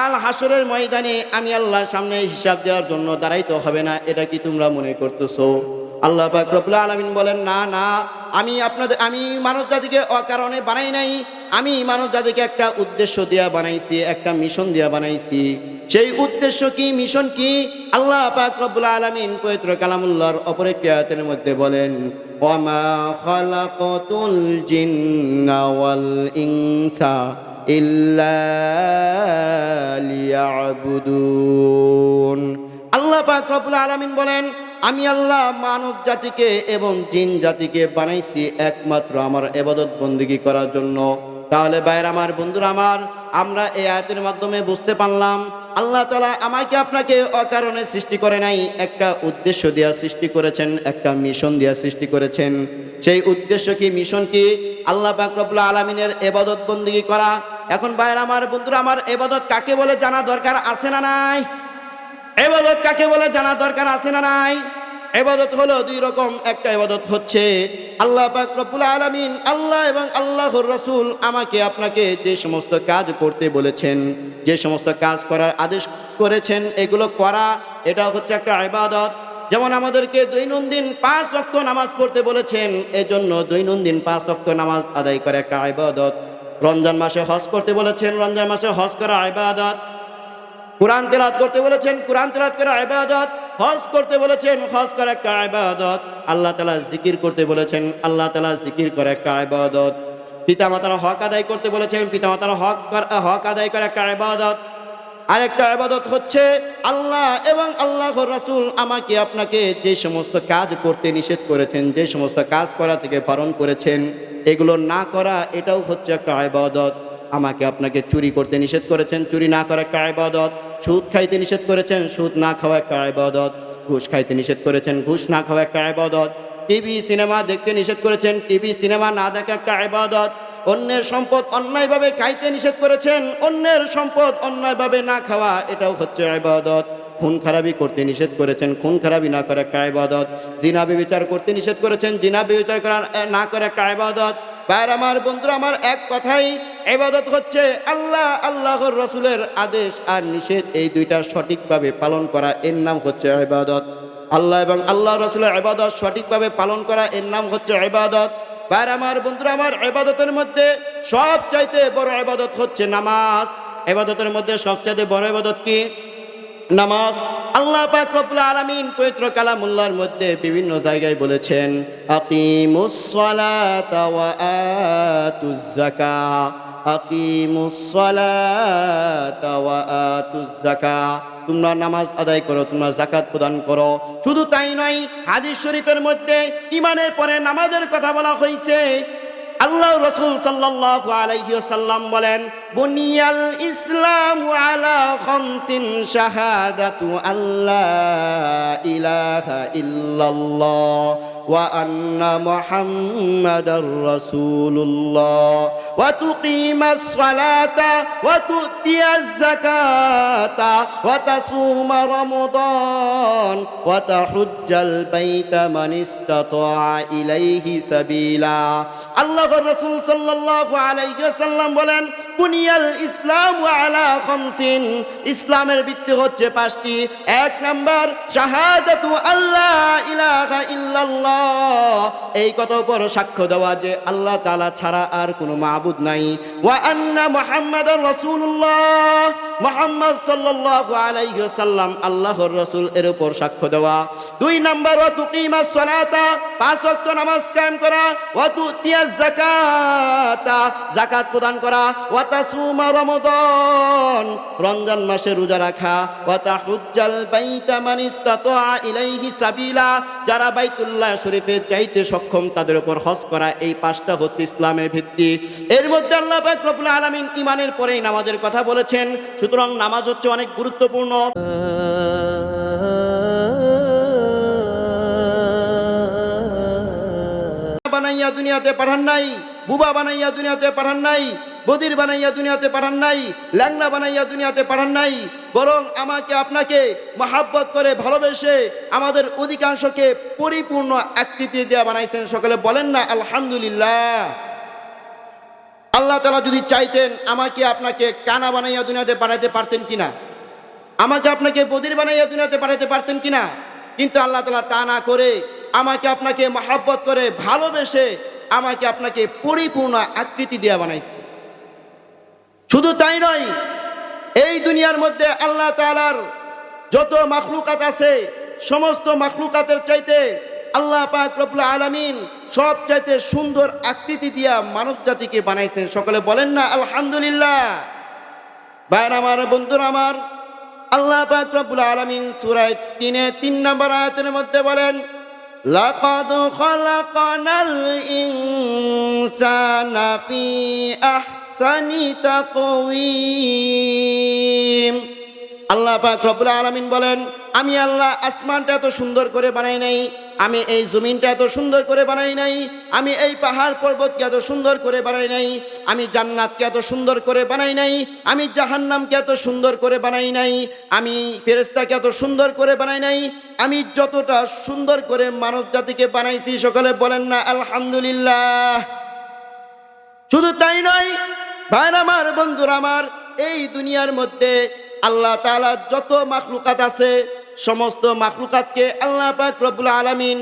কাল হাসরের ময়দানে আমি আল্লাহ সামনে হিসাব দেওয়ার জন্য দাঁড়াইতে হবে না, এটা কি তোমরা মনে করতেছো? আল্লাহ পাক আলামিন বলেন, না না, আমি আপনাদের, আমি মানব জাতিকে অকারণে বানাই নাই। আমি মানব জাতিকে একটা উদ্দেশ্য দিয়া বানাইছি, একটা মিশন দিয়া বানাইছি। সেই উদ্দেশ্য কি, মিশন কি? আল্লাহ পাক রব্বুল আলামিন পবিত্র কালামুল্লাহর অপর একটি আয়াতের মধ্যে বলেন ওয়ামা খালাকাতুল জিন্না ওয়াল ইনসা আল্লাহ পাক রব্বুল আলামিন বলেন, আমি আল্লাহ মানব জাতিকে এবং জিন জাতিকে বানাইছি একমাত্র আমার এবাদত বন্দিগি করার জন্য। তাহলে বাইর আমার, বন্ধুরা আমার, আমরা এই আয়াতের মাধ্যমে বুঝতে পারলাম, আল্লাহ তালা আমাকে আপনাকে অকারণে সৃষ্টি করে নাই, একটা উদ্দেশ্য দিয়া সৃষ্টি করেছেন, একটা মিশন দিয়া সৃষ্টি করেছেন। সেই উদ্দেশ্য কি, মিশন কি? আল্লাহ পাক রব্বুল আলমিনের এবাদত বন্দিগি করা এখন বাইর আমার বন্ধুরা, আমার এবাদত কাকে বলে জানা দরকার আছে না নাই? এবাদত কাকে বলে জানা দরকার আছে না নাই? এবাদত হলো দুই রকম, একটা এবাদত হচ্ছে, আল্লাহ রব্বুল আলামিন আল্লাহ এবং আল্লাহর রসুল আমাকে আপনাকে যে সমস্ত কাজ করতে বলেছেন, যে সমস্ত কাজ করার আদেশ করেছেন, এগুলো করা, এটা হচ্ছে একটা ইবাদত যেমন আমাদেরকে দৈনন্দিন পাঁচ ওয়াক্ত নামাজ পড়তে বলেছেন, এজন্য দৈনন্দিন পাঁচ ওয়াক্ত নামাজ আদায় করে একটা ইবাদত রমজান মাসে হজ করতে বলেছেন, রমজান মাসে হজ করা আইবাদত কোরআন তেলাত করতে বলেছেন, কোরআন তেলাত করা আইবাদত হজ করতে বলেছেন, হজ করা একটা আইবাদত আল্লাহ তালা জিকির করতে বলেছেন, আল্লাহ তালা জিকির করা একটা ইবাদত। পিতামাতার হক আদায় করতে বলেছেন পিতা পিতামাতার হক হক আদায় করা একটা ইবাদত। আরেকটা আবাদত হচ্ছে, আল্লাহ এবং আল্লাহর রাসূল আমাকে আপনাকে যে সমস্ত কাজ করতে নিষেধ করেছেন, যে সমস্ত কাজ করা থেকে বারণ করেছেন, এগুলো না করা এটাও হচ্ছে একটা আবাদত। আমাকে আপনাকে চুরি করতে নিষেধ করেছেন, চুরি না করা একটা আবাদত। সুদ খাইতে নিষেধ করেছেন, সুদ না খাওয়া একটা আবাদত। ঘুষ খাইতে নিষেধ করেছেন, ঘুষ না খাওয়া একটা আবাদত। টিভি, সিনেমা দেখতে নিষেধ করেছেন, টিভি, সিনেমা না দেখা একটা আবাদত। অন্যের সম্পদ অন্যায়ভাবে খাইতে নিষেধ করেছেন, অন্যের সম্পদ অন্যায়ভাবে না খাওয়া, এটাও হচ্ছে ইবাদত। খুন খারাপি করতে নিষেধ করেছেন, খুন খারাপি না করে একটা ইবাদত। জিনা বিচার করতে নিষেধ করেছেন, জিনা বিচার করা না করে একটা ইবাদত। বাইর আমার, বন্ধুরা আমার, এক কথাই এবাদত হচ্ছে আল্লাহ, আল্লাহর রসুলের আদেশ আর নিষেধ, এই দুইটা সঠিকভাবে পালন করা, এর নাম হচ্ছে ইবাদত। আল্লাহ এবং আল্লাহ রসুলের ইবাদত সঠিকভাবে পালন করা, এর নাম হচ্ছে ইবাদত। আর আমার বন্ধুরা, আমার এবাদতের মধ্যে সব চাইতে বড় এবাদত হচ্ছে নামাজ। এবাদতের মধ্যে সবচাইতে বড় এবাদত কি? নামাজ। আল্লাহ পাক রব্বুল আলামিন পবিত্র কালামুল্লাহর মধ্যে বিভিন্ন জায়গায় বলেছেন, আকিমুস সালাতা তোমরা নামাজ আদায় করো, তোমরা জাকাত প্রদান করো। শুধু তাই নয়, হাদিস শরীফের মধ্যে ইমানের পরে নামাজের কথা বলা হয়েছে আল্লাহ রসুল সাল্লাল্লাহু আলাইহি ওয়াসাল্লাম বলেন, বুনিয়াল ইসলাম আলা খামসিন শাহাদাতু আল্লাহ ইলাহা ইল্লাল্লাহ। রাসূলুল্লাহ ওয়া তুকিমাস সালাতা ওয়া তুতিয়াজ যাকাতা ওয়া তাসুমা রমাদান ওয়া তাহুজ্জাল বাইতা মান ইসতাতা ইলাইহি সাবিলা আল্লাহর রাসূল সাল্লাল্লাহু আলাইহি ওয়াসাল্লাম বলেন, বুনিয়াল ইসলাম আলা খামসিন। ইসলামের ভিত্তি হচ্ছে পাঁচটি। এক নাম্বার, শাহাদাতু আল্লাহ ইলাহা এই কথা বড় সাক্ষ্য দেওয়া যে আল্লাহ তালা ছাড়া আর কোনো মাহবুদ নাই। ওয়া আন্না মোহাম্মদ রাসূলুল্লাহ। মুহাম্মদ সাল্লাল্লাহু আলাইহি ওয়াসাল্লাম আল্লাহর রাসূল এর উপর সাক্ষ্য দেওয়া। দুই নাম্বার, ওয়া তুকিমাস সালাতা পাঁচ ওয়াক্ত নামাজ কায়েম করা। ওয়া তুতিয়াজ যাকাতা যাকাত প্রদান করা। ওয়া তাসুমা রমাদান রমজান মাসে রোজা রাখা। ওয়া তাহুজ্জাল বাইতা মান ইসতাতা ইলাইহি সাবিলা যারা বাইতুল্লাহ শরীফে যাইতে সক্ষম তাদের উপর হজ করা। এই পাঁচটা হচ্ছে ইসলামের ভিত্তি। এর মধ্যে আল্লাহ পাক রব্বুল আলামিন ইমানের পরেই নামাজের কথা বলেছেন। সুতরাং নামাজ হচ্ছে অনেক গুরুত্বপূর্ণ। বানাইয়া দুনিয়াতে পাঠান নাই, বুবা বানাইয়া দুনিয়াতে পাঠান নাই, বদির বানাইয়া দুনিয়াতে পাঠান নাই ল্যাংলা বানাইয়া দুনিয়াতে পাঠান নাই, বরং আমাকে আপনাকে মহাব্বত করে ভালোবেসে আমাদের অধিকাংশকে পরিপূর্ণ আকৃতি দেওয়া বানাইছেন। সকলে বলেন না, আলহামদুলিল্লাহ। আল্লাহ তালা যদি চাইতেন আমাকে আপনাকে কানা বানাইয়া দুনিয়াতে পাঠাতে পারতেন কিনা? আমাকে আপনাকে বদির বানাইয়া দুনিয়াতে পাঠাতে পারতেন কিনা? কিন্তু আল্লাহ তালা তা না করে আমাকে আপনাকে মহাব্বত করে ভালোবেসে আমাকে আপনাকে পরিপূর্ণ আকৃতি দেওয়া বানাইছে। শুধু তাই নয়, এই দুনিয়ার মধ্যে আল্লাহ তালার যত মাখলুকাত আছে, সমস্ত মাখলুকাতের চাইতে আল্লাহ পাক রব্বুল আলামিন সব চাইতে সুন্দর আকৃতি দিয়া মানব জাতিকে বানাইছেন। সকলে বলেন না, আলহামদুলিল্লাহ। ভাইয়ের আমার, বন্ধুর আমার, আল্লাহ পাক রব্বুল আলামিন সুরায় তিনে তিন নম্বর আয়াতের মধ্যে বলেন আল্লাহ পাক রব্বুল আলামিন বলেন, আমি আল্লাহ আসমানটা এত সুন্দর করে বানাই নাই আমি এই জমিনটা এত সুন্দর করে বানাই নাই, আমি এই পাহাড় পর্বতকে এত সুন্দর করে বানাই নাই, আমি জান্নাতকে এত সুন্দর করে বানাই নাই, আমি জাহান্নামকে এত সুন্দর করে বানাই নাই, আমি ফেরেস্তাকে এত সুন্দর করে বানাই নাই, আমি যতটা সুন্দর করে মানব জাতিকে বানাইছি, সকলে বলেন না, আলহামদুলিল্লাহ। শুধু তাই নয় ভাইর আমার, বন্ধুর আমার, এই দুনিয়ার মধ্যে আল্লাহ তাআলা যত মাখলুকাত আছে সমস্ত মাখলুকাতকে আল্লাহ পাক রব্বুল আলামিন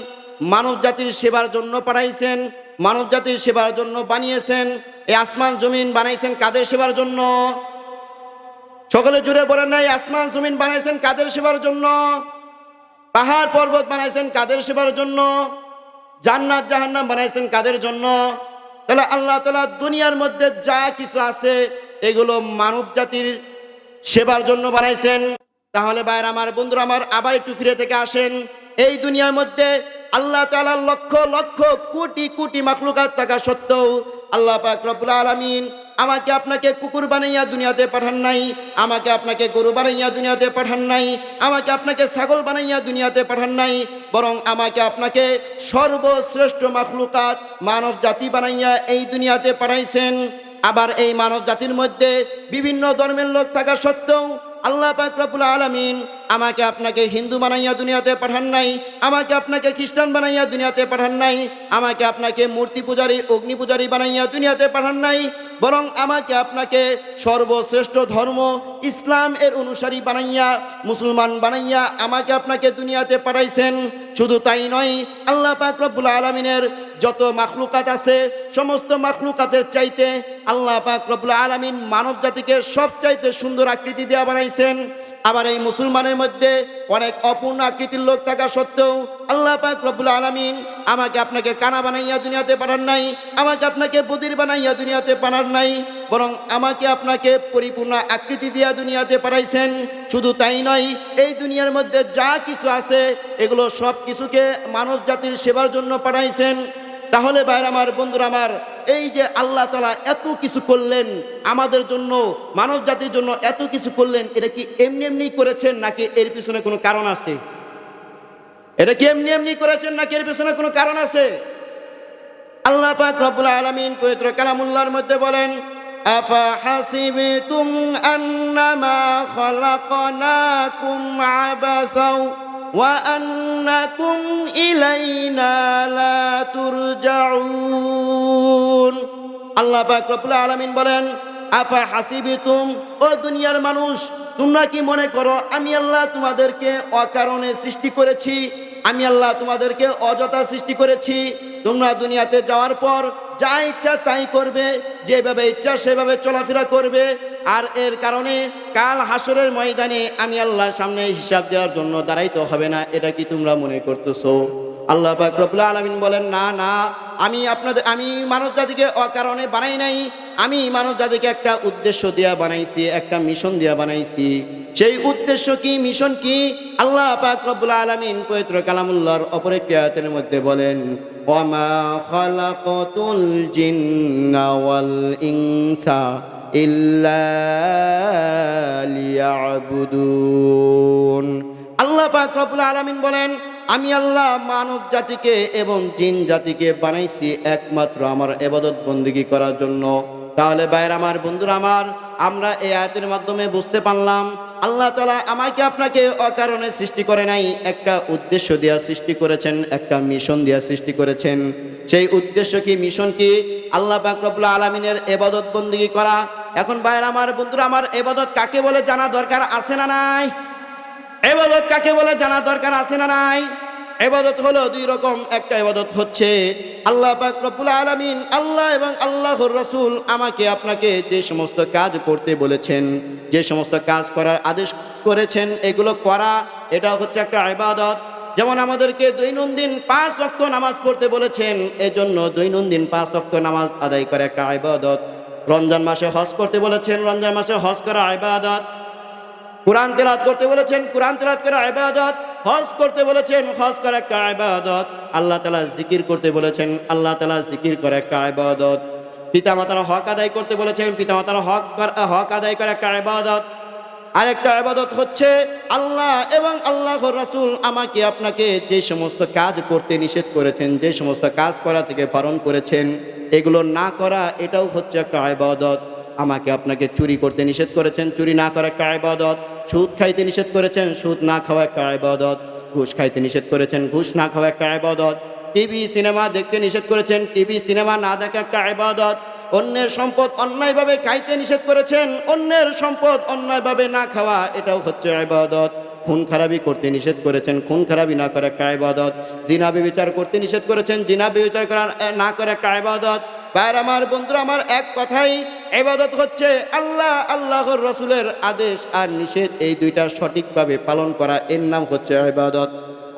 মানব জাতির সেবার জন্য পাঠাইছেন, মানব জাতির সেবার জন্য বানিয়েছেন, এই আসমান জমিন বানাইছেন কাদের সেবার জন্য? সকলে জুড়ে বলেন নাই আসমান জমিন বানাইছেন কাদের সেবার জন্য? পাহাড় পর্বত বানাইছেন কাদের সেবার জন্য? জান্নাত, জাহান্নাম বানাইছেন কাদের জন্য? তাহলে আল্লাহ তালা দুনিয়ার মধ্যে যা কিছু আছে, এগুলো মানব জাতির সেবার জন্য বানাইছেন। তাহলে বাইর আমার বন্ধুরা আমার আবার একটু ফিরে থেকে আসেন। এই দুনিয়ার মধ্যে আল্লাহ তালার লক্ষ লক্ষ কোটি কোটি মাকলুকাত থাকা সত্ত্বেও আল্লাহ পাক রব্বুল আলামিন আমাকে আপনাকে কুকুর বানাইয়া দুনিয়াতে পাঠান নাই, আমাকে আপনাকে গরু বানাইয়া দুনিয়াতে পাঠান নাই, আমাকে আপনাকে ছাগল বানাইয়া দুনিয়াতে পাঠান নাই, বরং আমাকে আপনাকে সর্বশ্রেষ্ঠ মাখলুকাত মানব জাতি বানাইয়া এই দুনিয়াতে পাঠাইছেন। আবার এই মানব জাতির মধ্যে বিভিন্ন ধর্মের লোক থাকা সত্ত্বেও আল্লাহ পাকুল আলমিন আমাকে আপনাকে হিন্দু বানাইয়া দুনিয়াতে পাঠান নাই, আমাকে আপনাকে খ্রিস্টান বানাইয়া দুনিয়াতে পাঠান নাই, আমাকে আপনাকে মূর্তি পূজারী, অগ্নি পূজারী বানাইয়া দুনিয়াতে পাঠান নাই। বরং আমাকে আপনাকে সর্বশ্রেষ্ঠ ধর্ম ইসলাম এর অনুসারী বানাইয়া, মুসলমান বানাইয়া আমাকে আপনাকে দুনিয়াতে পাঠাইছেন। শুধু তাই নয়, আল্লাহ পাক রব্বুল আলমিনের যত মাখলুকাত আছে, সমস্ত মাখলুকাতের চাইতে আল্লাহ পাক রব্বুল আলমিন মানব জাতিকে সব চাইতে সুন্দর আকৃতি দেওয়া বানাইছেন। আবার এই মুসলমানের মধ্যে অনেক অপূর্ণ আকৃতির লোক থাকা সত্ত্বেও আল্লাহ পাক রব্বুল আলমিন আমাকে আপনাকে কানা বানাইয়া দুনিয়াতে পাঠান নাই, আমাকে আপনাকে বদির বানাইয়া দুনিয়াতে পাঠান নাই, বরং আমাকে আপনাকে পরিপূর্ণ আকৃতি দিয়া দুনিয়াতে পাঠাইছেন। শুধু তাই নয়, এই দুনিয়ার মধ্যে যা কিছু আছে, এগুলো সব কিছুকে মানব জাতির সেবার জন্য পাঠাইছেন। তাহলে ভাইর আমার, বন্ধুরা আমার, এই যে আল্লাহ তালা এত কিছু করলেন, আমাদের জন্য, মানব জাতির জন্য এত কিছু করলেন, এটা কি এমনি এমনি করেছেন, নাকি এর পিছনে কোনো কারণ আছে? এটা কি এমনি এমনি করেছেন নাকি এর পিছনে কোনো কারণ আছে? আল্লাহ পাক রব্বুল আলামিন পবিত্র কালামুল্লাহর মধ্যে বলেন, আফা হাসিবতুম আন্নামা খলাকনাকুম আবাসাও ওয়া আন্নাকুম ইলাইনা লা তুরজাউন। আল্লাহ পাক রব্বুল আলামিন বলেন, আফা হাসিবিতুম, ও দুনিয়ার মানুষ, তোমরা কি মনে করো আমি আল্লাহ তোমাদেরকে অকারণে সৃষ্টি করেছি? আমি আল্লাহ তোমাদেরকে অযথা সৃষ্টি করেছি। তোমরা দুনিয়াতে যাওয়ার পর যা ইচ্ছা তাই করবে, যেভাবে ইচ্ছা সেভাবে চলাফেরা করবে। আর এর কারণে কাল হাসরের ময়দানে আমি আল্লাহ সামনে হিসাব দেওয়ার জন্য দাঁড়াইতে হবে না, এটা কি তোমরা মনে করতেছো? আল্লাহ পাক রব্বুল আলামিন বলেন, না না, আমি আপনাদের, আমি মানব জাতিকে অকারণে বানাই নাই আমি মানব জাতিকে একটা উদ্দেশ্য দিয়া বানাইছি, একটা মিশন দিয়া বানাইছি। সেই উদ্দেশ্য কি মিশন কি? আল্লাহ পাক রব্বুল আলামিন পবিত্র কালামুল্লাহর অপর একটি আয়াতের মধ্যে বলেন, ওয়ামা খালাকাতুল জিন্না ওয়াল ইনসা ইল্লা লিয়াবুদুন। আল্লাহ পাক রব্বুল আলামিন বলেন, আমি আল্লাহ মানব জাতিকে এবং জিন জাতিকে বানাইছি একমাত্র আমার এবাদত বন্দিগি করার জন্য। তাহলে বাইরে আমার, বন্ধুরা আমার, আমরা এই আয়াতের মাধ্যমে বুঝতে পারলাম, আল্লাহ তালা আমাকে আপনাকে অকারণে সৃষ্টি করে নাই, একটা উদ্দেশ্য দেওয়া সৃষ্টি করেছেন, একটা মিশন দেওয়া সৃষ্টি করেছেন। সেই উদ্দেশ্য কি, মিশন কি? আল্লাহ পাকরবুল্লা আলমিনের এবাদত বন্দিগি করা। এখন বাইরে আমার, বন্ধুরা আমার, এবাদত কাকে বলে জানা দরকার আছে না নাই? এবাদত কাকে বলে জানা দরকার আছে না নাই? এবাদত হলো দুই রকম। একটা এবাদত হচ্ছে আল্লাহ পাক রব্বুল আলামিন আল্লাহ এবং আল্লাহর রসুল আমাকে আপনাকে যে সমস্ত কাজ করতে বলেছেন, যে সমস্ত কাজ করার আদেশ করেছেন, এগুলো করা, এটা হচ্ছে একটা ইবাদত। যেমন আমাদেরকে দৈনন্দিন পাঁচ রক্ত নামাজ পড়তে বলেছেন, এজন্য দৈনন্দিন পাঁচ রক্ত নামাজ আদায় করা একটা ইবাদত। রমজান মাসে হজ করতে বলেছেন, রমজান মাসে হজ করা ইবাদত। কোরআন তেলাত করতে বলেছেন, কোরআন তেলাত করা ইবাদত, হজ করতে বলেছেন, হজ করা একটা ইবাদত। আল্লাহ তালা জিকির করতে বলেছেন, আল্লাহ তালা জিকির করা একটা আবাদত পিতা পিতামাতার হক আদায় করতে বলেছেন, পিতামাতার হক হক আদায় করা একটা ইবাদত। আরেকটা আবাদত হচ্ছে, আল্লাহ এবং আল্লাহর রাসূল আমাকে আপনাকে যে সমস্ত কাজ করতে নিষেধ করেছেন, যে সমস্ত কাজ করা থেকে বারণ করেছেন, এগুলো না করা এটাও হচ্ছে একটা আবাদত আমাকে আপনাকে চুরি করতে নিষেধ করেছেন, চুরি না করা একটা আবাদত সুদ খাইতে নিষেধ করেছেন, সুদ না খাওয়া একটা আবাদত ঘুষ খাইতে নিষেধ করেছেন, ঘুষ না খাওয়া একটা আবাদত টিভি, সিনেমা দেখতে নিষেধ করেছেন, টিভি, সিনেমা না দেখা একটা আবাদত অন্যের সম্পদ অন্যায়ভাবে খাইতে নিষেধ করেছেন, অন্যের সম্পদ অন্যায়ভাবে না খাওয়া, এটাও হচ্ছে ইবাদত। খুন খারাপি করতে নিষেধ করেছেন, খুন খারাপি না করে একটা ইবাদত? জিনা বিচার করতে নিষেধ করেছেন, জিনা বিচার করা না করে একটা ইবাদত? বাইর আমার বন্ধুরা, আমার এক কথাই এবাদত হচ্ছে আল্লাহ, আল্লাহর রসুলের আদেশ আর নিষেধ, এই দুইটা সঠিকভাবে পালন করা, এর নাম হচ্ছে ইবাদত।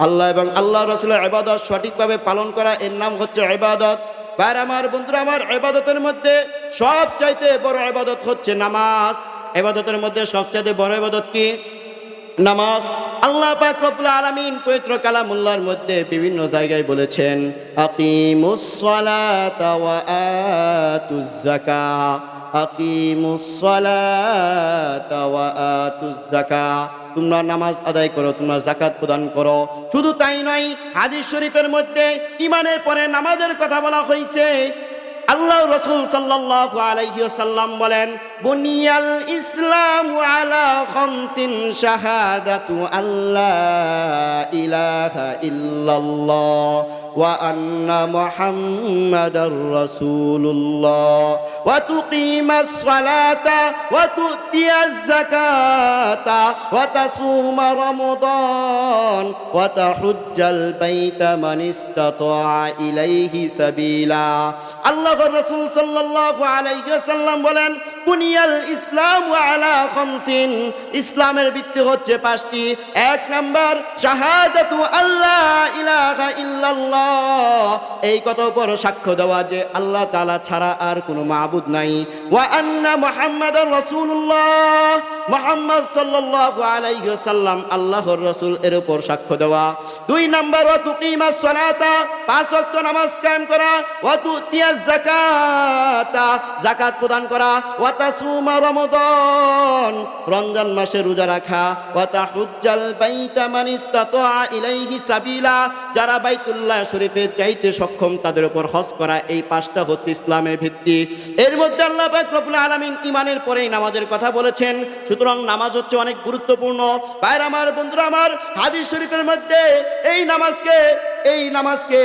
আল্লাহ এবং আল্লাহ রসুলের ইবাদত সঠিকভাবে পালন করা, এর নাম হচ্ছে ইবাদত। বাইর আমার বন্ধুরা, আমার ইবাদতের মধ্যে সব চাইতে বড় ইবাদত হচ্ছে নামাজ। এবাদতের মধ্যে সবচাইতে বড় ইবাদত কি? নামাজ আল্লাহ পাক রব্বুল আলামিন পবিত্র কালামুল্লাহর মধ্যে বিভিন্ন জায়গায় বলেছেন, আকিমুস সালাতা ওয়া আতুজ যাকাত আকিমুস সালাতা ওয়া আতুজ যাকাত তোমরা নামাজ আদায় করো, তোমরা জাকাত প্রদান করো। শুধু তাই নয়, হাদিস শরীফের মধ্যে ইমানের পরে নামাজের কথা বলা হয়েছে আল্লাহ রসুল সাল্লাল্লাহু আলাইহি ওয়াসাল্লাম বলেন বুনিয়াল ইসলাম আলা খামসিন শাহাদাতু আল্লাহ ইলাহা ইল্লাল্লাহ। রাসূলুল্লাহ ওয়া তুকিমাস সালাতা ওয়া তুতিয়াজ যাকাতা ওয়া তাসুমা রমাদান ওয়া তাহুজ্জাল বাইতা মান ইসতাতা ইলাইহি সাবিলা আল্লাহর রাসূল সাল্লাল্লাহু আলাইহি ওয়াসাল্লাম বলেন, বুনিয়াল ইসলাম আলা খামসিন। ইসলামের ভিত্তি হচ্ছে পাঁচটি। এক নাম্বার, শাহাদাতু আল্লাহ ইলাহা ইল্লাল্লাহ। এই কত বড় সাক্ষ্য দেওয়া যে আল্লাহ তালা ছাড়া আর কোনো মাহবুদ নাই। ওয়া আন্না মোহাম্মদ রাসূলুল্লাহ। মুহাম্মদ সাল্লাল্লাহু আলাইহি ওয়াসাল্লাম আল্লাহর রাসূল এর উপর সাক্ষ্য দেওয়া। দুই নাম্বার, ওয়া তুকিমাস সালাতা পাঁচ ওয়াক্ত নামাজ কায়েম করা। ওয়া তুতিয়াজ যাকাতা যাকাত প্রদান করা। ওয়া তাসুমা রমাদান রমজান মাসে রোজা রাখা। ওয়া তাহুজ্জাল বাইতা মান ইসতাতা ইলাইহি সাবিলা যারা বাইতুল্লাহ শরীফে যাইতে সক্ষম তাদের উপর হজ করা। এই পাঁচটা হচ্ছে ইসলামের ভিত্তি। এর মধ্যে আল্লাহ পাক রব্বুল আলামিন ইমানের পরেই নামাজের কথা বলেছেন। সুতরাং নামাজ হচ্ছে অনেক গুরুত্বপূর্ণ। বাইরে আমার, বন্ধুরা আমার, হাদিস শরীফের মধ্যে এই নামাজকে এই নামাজকে